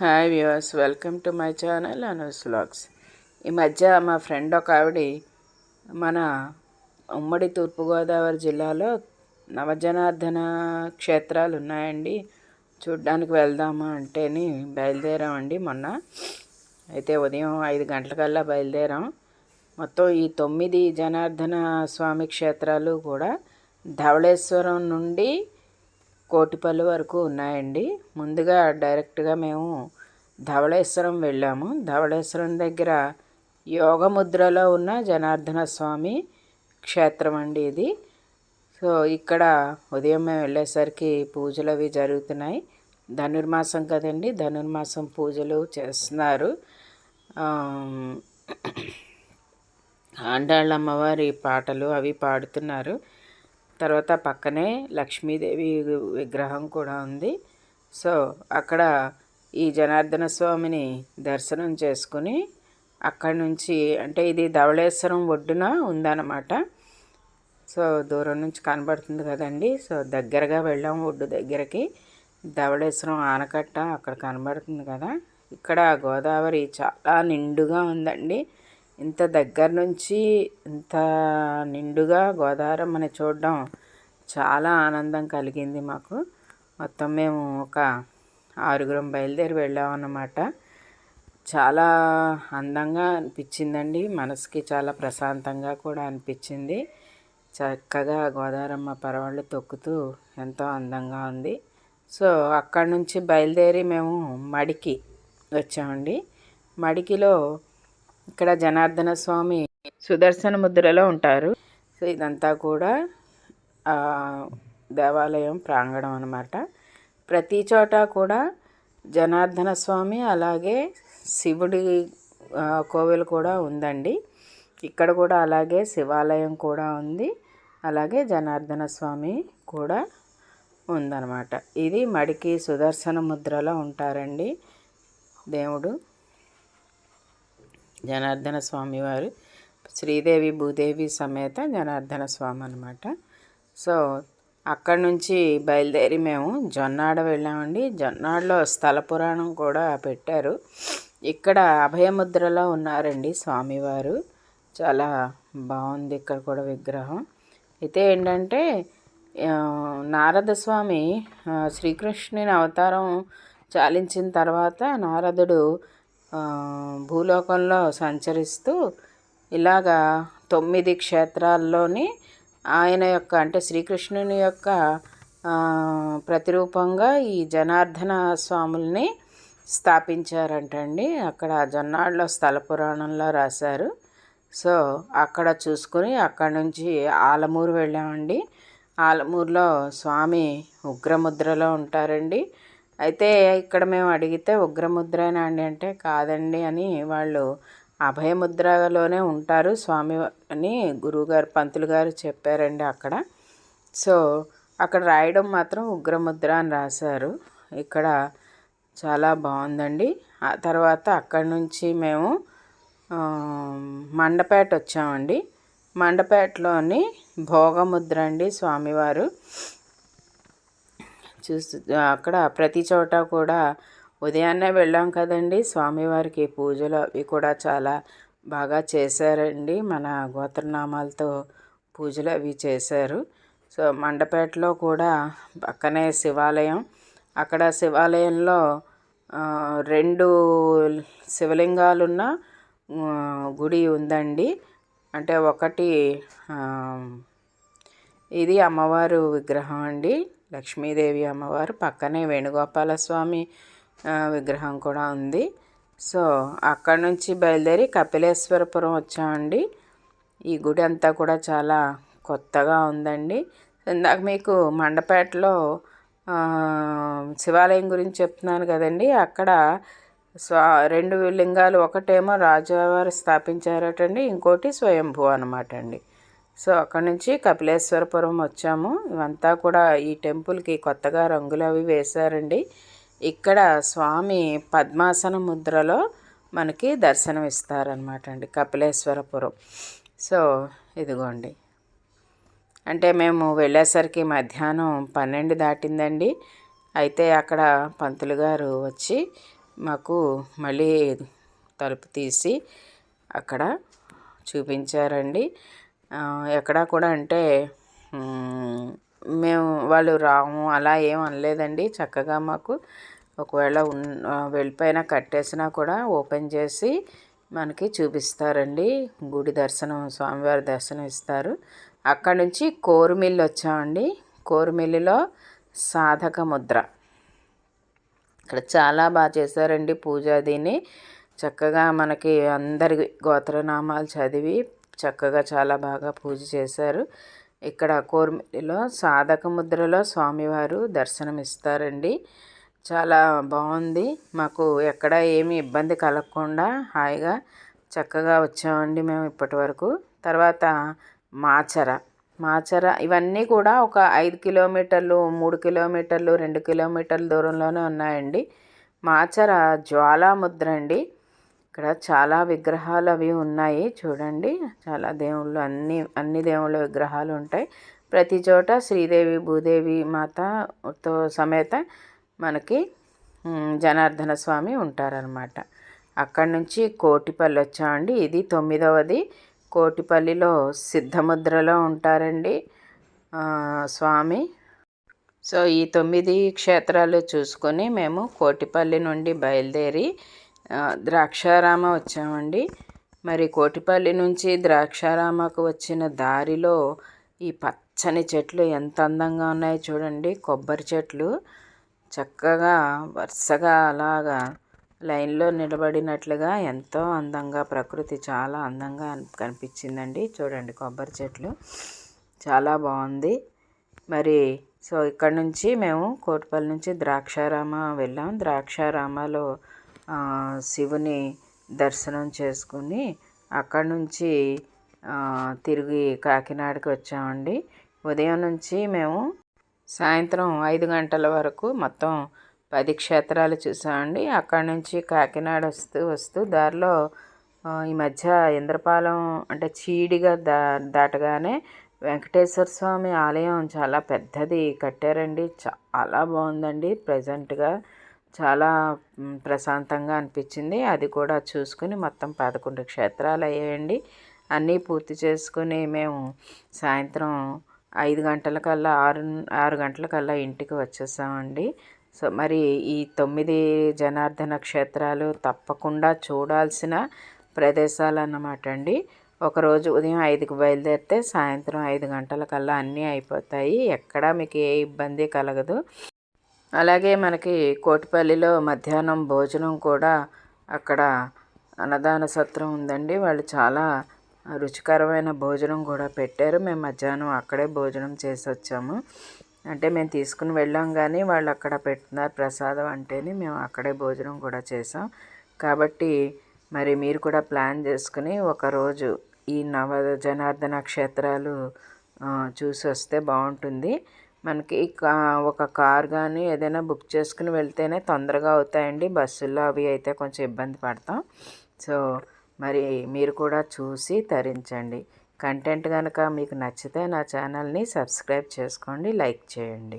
Hi viewers welcome to my channel Anu's vlogs ఈ మధ్య మా ఫ్రెండ్ ఒక ఆవిడ మన ఉమ్మడి తూర్పుగోదావరి జిల్లాలో నవజనార్దన క్షేత్రాలు ఉన్నాయండి. చూడ్డానికి వెళ్దామా అంటేని బయలుదేరామండి మొన్న. అయితే ఉదయం ఐదు గంటలకల్లా బయలుదేరాం. మొత్తం ఈ తొమ్మిది జనార్దన స్వామి క్షేత్రాలు కూడా ధవళేశ్వరం నుండి కోటిపల్లి వరకు ఉన్నాయండి. ముందుగా డైరెక్ట్గా మేము ధవళేశ్వరం వెళ్ళాము. ధవళేశ్వరం దగ్గర యోగముద్రలో ఉన్న జనార్దన స్వామి క్షేత్రం అండి ఇది. సో ఇక్కడ ఉదయం మేము వెళ్ళేసరికి పూజలు అవి జరుగుతున్నాయి. ధనుర్మాసం కదండి ధనుర్మాసం పూజలు చేస్తున్నారు. ఆండాళ్ళ అమ్మవారి పాటలు అవి పాడుతున్నారు. తర్వాత పక్కనే లక్ష్మీదేవి విగ్రహం కూడా ఉంది. సో అక్కడ ఈ జనార్దన స్వామిని దర్శనం చేసుకుని అక్కడి నుంచి అంటే ఇది ధవళేశ్వరం ఒడ్డున ఉందన్నమాట. సో దూరం నుంచి కనబడుతుంది కదండి. సో దగ్గరగా వెళ్ళాం ఒడ్డు దగ్గరికి. ధవళేశ్వరం ఆనకట్ట అక్కడ కనబడుతుంది కదా. ఇక్కడ గోదావరి చాలా నిండుగా ఉందండి. ఇంత దగ్గర నుంచి ఇంత నిండుగా గోదావరమ్మని చూడడం చాలా ఆనందం కలిగింది మాకు. మొత్తం మేము ఒక ఆరుగురం బయలుదేరి వెళ్ళామన్నమాట చాలా అందంగా అనిపించిందండి. మనసుకి చాలా ప్రశాంతంగా కూడా అనిపించింది. చక్కగా గోదావరమ్మ పరవాళ్ళు తొక్కుతూ ఎంతో అందంగా ఉంది. సో అక్కడి నుంచి బయలుదేరి మేము మడికి వచ్చామండి. మడికిలో ఇక్కడ జనార్దన స్వామి సుదర్శన ముద్రలో ఉంటారు. సో ఇదంతా కూడా దేవాలయం ప్రాంగణం అనమాట ప్రతి చోట కూడా జనార్దన స్వామి అలాగే శివుడి కోవిల్ కూడా ఉందండి. ఇక్కడ కూడా అలాగే శివాలయం కూడా ఉంది. అలాగే జనార్దన స్వామి కూడా ఉందన్నమాట. ఇది మడికి సుదర్శన ముద్రలో ఉంటారండి దేవుడు. జనార్దన స్వామి వారు శ్రీదేవి భూదేవి సమేత జనార్దన స్వామి అనమాట సో అక్కడి నుంచి బయలుదేరి మేము జొన్నాడ వెళ్ళామండి. జొన్నాడలో స్థల పురాణం కూడా పెట్టారు. ఇక్కడ అభయముద్రలో ఉన్నారండి స్వామివారు. చాలా బాగుంది ఇక్కడ కూడా విగ్రహం. అయితే ఏంటంటే నారద స్వామి శ్రీకృష్ణుని అవతారం చాలించిన తర్వాత నారదుడు భూలోకంలో సంచరిస్తూ ఇలాగా తొమ్మిది క్షేత్రాల్లోని ఆయన యొక్క అంటే శ్రీకృష్ణుని యొక్క ప్రతిరూపంగా ఈ జనార్దన స్వాముల్ని స్థాపించారంటండి. అక్కడ జొన్నాళ్ళలో స్థల పురాణంలో రాశారు. సో అక్కడ చూసుకుని అక్కడ నుంచి ఆలమూరు వెళ్ళామండి. ఆలమూరులో స్వామి ఉగ్రముద్రలో ఉంటారండి. అయితే ఇక్కడ మేము అడిగితే ఉగ్రముద్రేనా అండి అంటే కాదండి అని వాళ్ళు అభయముద్రలోనే ఉంటారు. స్వామి అని గురువుగారు పంతులు గారు చెప్పారండి అక్కడ. సో అక్కడ రాయడం మాత్రం ఉగ్రముద్ర అని రాశారు. ఇక్కడ చాలా బాగుందండి. ఆ తర్వాత అక్కడి నుంచి మేము మండపేట వచ్చామండి. మండపేటలోని భోగముద్ర అండి స్వామివారు. చూస్తూ అక్కడ ప్రతి చోట కూడా ఉదయాన్నే వెళ్ళాం కదండి. స్వామివారికి పూజలు అవి కూడా చాలా బాగా చేశారండి. మన గోత్రనామాలతో పూజలు అవి చేశారు. సో మండపేటలో కూడా పక్కనే శివాలయం. అక్కడ శివాలయంలో రెండు శివలింగాలున్న గుడి ఉందండి. అంటే ఒకటి ఇది అమ్మవారు విగ్రహం అండి. లక్ష్మీదేవి అమ్మవారు పక్కనే వేణుగోపాల స్వామి విగ్రహం కూడా ఉంది. సో అక్కడ నుంచి బయలుదేరి కపిలేశ్వరపురం వచ్చామండి. ఈ గుడి అంతా కూడా చాలా కొత్తగా ఉందండి. ఇందాక మీకు మండపేటలో శివాలయం గురించి చెప్తున్నాను కదండి. అక్కడ స్వా రెండు లింగాలు ఒకటేమో రాజువారు స్థాపించారటండి. ఇంకోటి స్వయంభూ అనమాట అండి సో అక్కడ నుంచి కపిలేశ్వరపురం వచ్చాము. ఇవంతా కూడా ఈ టెంపుల్కి కొత్తగా రంగులు అవి వేశారండి. ఇక్కడ స్వామి పద్మాసన ముద్రలో మనకి దర్శనం ఇస్తారనమాట అండి కపిలేశ్వరపురం. సో ఇదిగోండి. అంటే మేము వెళ్ళేసరికి మధ్యాహ్నం పన్నెండు దాటిందండి. అయితే అక్కడ పంతులు గారు వచ్చి మాకు మళ్ళీ తలుపు తీసి అక్కడ చూపించారండి. ఎక్కడా కూడా అంటే మేము వాళ్ళు రాము అలా ఏం అనలేదండి. చక్కగా మాకు ఒకవేళ ఉన్ వెళ్ళిపోయినా కట్టేసినా కూడా ఓపెన్ చేసి మనకి చూపిస్తారండి. గుడి దర్శనం స్వామివారి దర్శనం ఇస్తారు. అక్కడ నుంచి కోరుమిల్లి వచ్చామండి. కోరుమిల్లిలో సాధక ముద్ర. ఇక్కడ చాలా బాగా చేశారండి పూజ చక్కగా మనకి అందరి గోత్రనామాలు చదివి చక్కగా చాలా బాగా పూజ చేశారు. ఇక్కడ కోర్మిలో సాధక ముద్రలో స్వామివారు దర్శనం ఇస్తారండి చాలా బాగుంది. మాకు ఎక్కడ ఏమి ఇబ్బంది కలగకుండా హాయిగా చక్కగా వచ్చామండి మేము ఇప్పటి వరకు. తర్వాత మాచర. మాచర ఇవన్నీ కూడా ఒక ఐదు కిలోమీటర్లు మూడు కిలోమీటర్లు రెండు కిలోమీటర్ల దూరంలోనే ఉన్నాయండి. మాచర జ్వాలాముద్ర అండి. ఇక్కడ చాలా విగ్రహాలు అవి ఉన్నాయి. చూడండి చాలా దేవుళ్ళు అన్ని అన్ని దేవుళ్ళ విగ్రహాలు ఉంటాయి. ప్రతి చోట శ్రీదేవి భూదేవి మాతతో సమేత మనకి జనార్దన స్వామి ఉంటారనమాట అక్కడి నుంచి కోటిపల్లి వచ్చామండి. ఇది తొమ్మిదవది. కోటిపల్లిలో సిద్ధముద్రలో ఉంటారండి స్వామి. సో ఈ తొమ్మిది క్షేత్రాలు చూసుకొని మేము కోటిపల్లి నుండి బయలుదేరి ద్రాక్షారామ వచ్చామండి. మరి కోటిపల్లి నుంచి ద్రాక్షారామకు వచ్చిన దారిలో ఈ పచ్చని చెట్లు ఎంత అందంగా ఉన్నాయో చూడండి. కొబ్బరి చెట్లు చక్కగా వరుసగా అలాగా లైన్లో నిలబడినట్లుగా ఎంతో అందంగా ప్రకృతి చాలా అందంగా కనిపించిందండి. చూడండి కొబ్బరి చెట్లు చాలా బాగుంది. మరి సో ఇక్కడ నుంచి మేము కోటిపల్లి నుంచి ద్రాక్షారామ వెళ్ళాం. ద్రాక్షారామలో శివుని దర్శనం చేసుకుని అక్కడి నుంచి తిరిగి కాకినాడకి వచ్చామండి. ఉదయం నుంచి మేము సాయంత్రం ఐదు గంటల వరకు మొత్తం పది క్షేత్రాలు చూసామండి. అక్కడి నుంచి కాకినాడ వస్తూ వస్తూ దారిలో ఈ మధ్య ఇంద్రపాలెం అంటే చీడిగా దా దాటగానే వెంకటేశ్వర స్వామి ఆలయం చాలా పెద్దది కట్టారండి. చాలా బాగుందండి ప్రజెంట్గా. చాలా ప్రశాంతంగా అనిపించింది. అది కూడా చూసుకుని మొత్తం పదకొండు క్షేత్రాలు అయ్యాయండి. అన్నీ పూర్తి చేసుకుని మేము సాయంత్రం ఐదు గంటలకల్లా ఆరు ఆరు గంటలకల్లా ఇంటికి వచ్చేసామండి. సో మరి ఈ తొమ్మిది జనార్దన క్షేత్రాలు తప్పకుండా చూడాల్సిన ప్రదేశాలు అన్నమాట అండి. ఒకరోజు ఉదయం ఐదుకి బయలుదేరితే సాయంత్రం ఐదు గంటలకల్లా అన్నీ అయిపోతాయి. ఎక్కడా మీకు ఏ ఇబ్బంది కలగదు. అలాగే మనకి కోటిపల్లిలో మధ్యాహ్నం భోజనం కూడా అక్కడ అన్నదాన సత్రం ఉందండి. వాళ్ళు చాలా రుచికరమైన భోజనం కూడా పెట్టారు. మేము మధ్యాహ్నం అక్కడే భోజనం చేసి వచ్చాము అంటే మేము తీసుకుని వెళ్ళాం కానీ వాళ్ళు అక్కడ పెట్టున్నారు ప్రసాదం అంటేనే మేము అక్కడే భోజనం కూడా చేసాం. కాబట్టి మరి మీరు కూడా ప్లాన్ చేసుకుని ఒకరోజు ఈ నవ జనార్దన క్షేత్రాలు చూసి వస్తే బాగుంటుంది. మనకి ఒక కార్ కానీ ఏదైనా బుక్ చేసుకుని వెళ్తేనే తొందరగా అవుతాయండి. బస్సుల్లో అవి అయితే కొంచెం ఇబ్బంది పడతాం. సో మరి మీరు కూడా చూసి తరించండి. కంటెంట్ కనుక మీకు నచ్చితే నా ఛానల్ని సబ్స్క్రైబ్ చేసుకోండి లైక్ చేయండి.